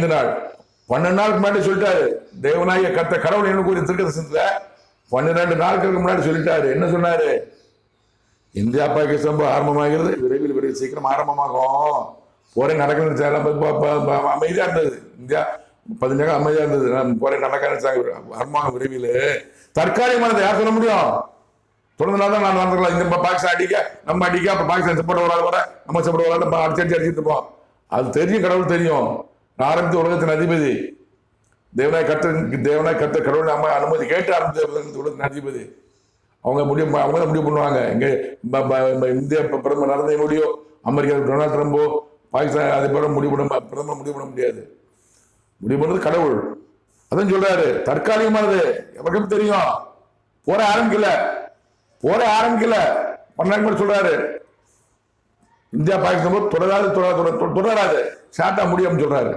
ஐந்து நாள் பன்னெண்டு நாளுக்கு முன்னாடி சொல்லிட்டாரு தேவநாய கத்த கடவுள் என்ன கூறி திருக்கதர்சனத்துல பன்னிரெண்டு நாட்களுக்கு முன்னாடி சொல்லிட்டாரு என்ன சொன்னாரு இந்தியா பாகிஸ்தான் போர் ஆரம்பமாகிறது விரைவில் விரைவில் சீக்கிரம் ஆரம்பமாகும் போரே நடக்கணும்னு அமைதியா இருந்தது இந்தியா பதினஞ்சாக அமைதியா இருந்தது நான் போரே நடக்கான்னு ஆரம்பமாக விரைவில் தற்காலிகமானதை யார் சொல்ல முடியும் தொடர்ந்து நாள் தான் நான் நடந்துக்கலாம் இந்த பாகிஸ்தான் அடிக்க நம்ம அடிக்க அப்ப பாகிஸ்தான் சப்போர்ட் வராது வர நம்ம சப்போர்ட் வராது நம்ம அடிச்சு அடிச்சு அடிச்சுட்டு அது தெரியும் கடவுள் தெரியும் ஆரம்பித்த உலகத்தின் அதிபதி. தேவனாய் கத்த தேவனாய் கத்த கடவுள் அம்மா அனுமதி கேட்டு ஆரம்பித்த உலகத்தின் அதிபதி. அவங்க முடிவு அவங்க தான் முடிவு பண்ணுவாங்க. இங்கே இந்திய பிரதமர் நரேந்திர மோடியோ அமெரிக்கா டொனால்ட் ட்ரம்போ பாகிஸ்தான் அதிபரும் முடிவு பண்ண பிரதமர் முடிவு பண்ண முடியாது. முடிவு பண்ணது கடவுள். அதான் சொல்றாரு தற்காலிகமானது. எவருக்கும் தெரியும். போற ஆரம்பிக்கல. போற ஆரம்பிக்கல. பன்னெண்டு மணி சொல்றாரு. இந்தியா பாகிஸ்தான் போது தொடராது தொடராது தொடராது. ஷார்ட்டா முடியும்னு சொல்றாரு.